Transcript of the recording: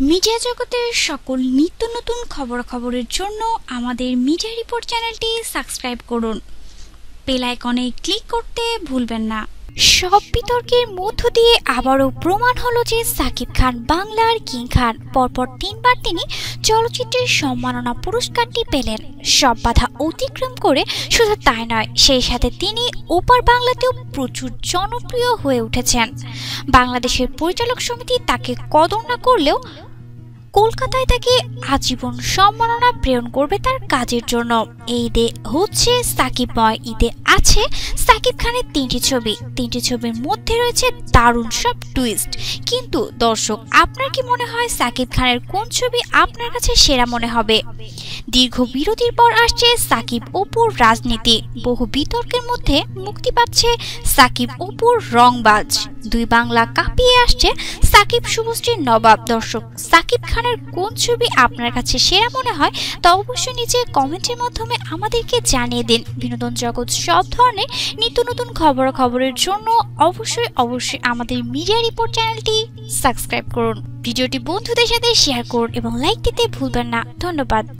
Media জগতের সকল নিত্য নতুন খবরাখবরের জন্য আমাদের মিডিয়া রিপোর্ট চ্যানেলটি সাবস্ক্রাইব করুন। বেল আইকনে ক্লিক করতে ভুলবেন না। সব বিতর্কের মধ্য দিয়ে আবারও প্রমাণ হলো যে সাকিব খান বাংলার কিং খান। পরপর তিনবার তিনি চলচ্চিত্রের সম্মাননা পুরস্কারটি পেলেন। সব বাধা অতিক্রম করে শুধু তাই নয়, সেই সাথে তিনি ওপার বাংলাতেও প্রচুর জনপ্রিয় হয়ে উঠেছেন। বাংলাদেশের পরিচালক সমিতি তাকে কদর না করলেও কলকাতায় তাকে আজীবন সম্মাননা প্রেরণ করবে তার কাজের জন্য। এই ঈদে হচ্ছে সাকিবময় ঈদে আছে সাকিব খানের তিনটি ছবি। তিনটি ছবির মধ্যে রয়েছে দারুণ সব টুইস্ট কিন্তু দর্শক, আপনার কি মনে হয় সাকিব খানের কোন ছবি আপনার কাছে সেরা মনে হবে? দীর্ঘ বিরতির পর আসছে সাকিব অপুর রাজনীতি। বহু বিতর্কের মধ্যে মুক্তি পাচ্ছে সাকিব অপুর রংবাজ। দুই বাংলা কাঁপিয়ে আসছে সাকিব শুভশ্রীর নবাব দর্শক। সাকিব খানের কোন ছবি আপনার কাছে সেরা মনে হয় তা অবশ্যই নিচে কমেন্টের মাধ্যমে আমাদেরকে জানিয়ে দিন। বিনোদন জগৎ সব ধরনের নিত্য নতুন খবর খবরের জন্য অবশ্যই অবশ্যই আমাদের মিডিয়া রিপোর্ট চ্যানেলটি সাবস্ক্রাইব করুন। ভিডিওটি বন্ধুদের সাথে শেয়ার করুন এবং লাইক দিতে ভুলবেন না। ধন্যবাদ।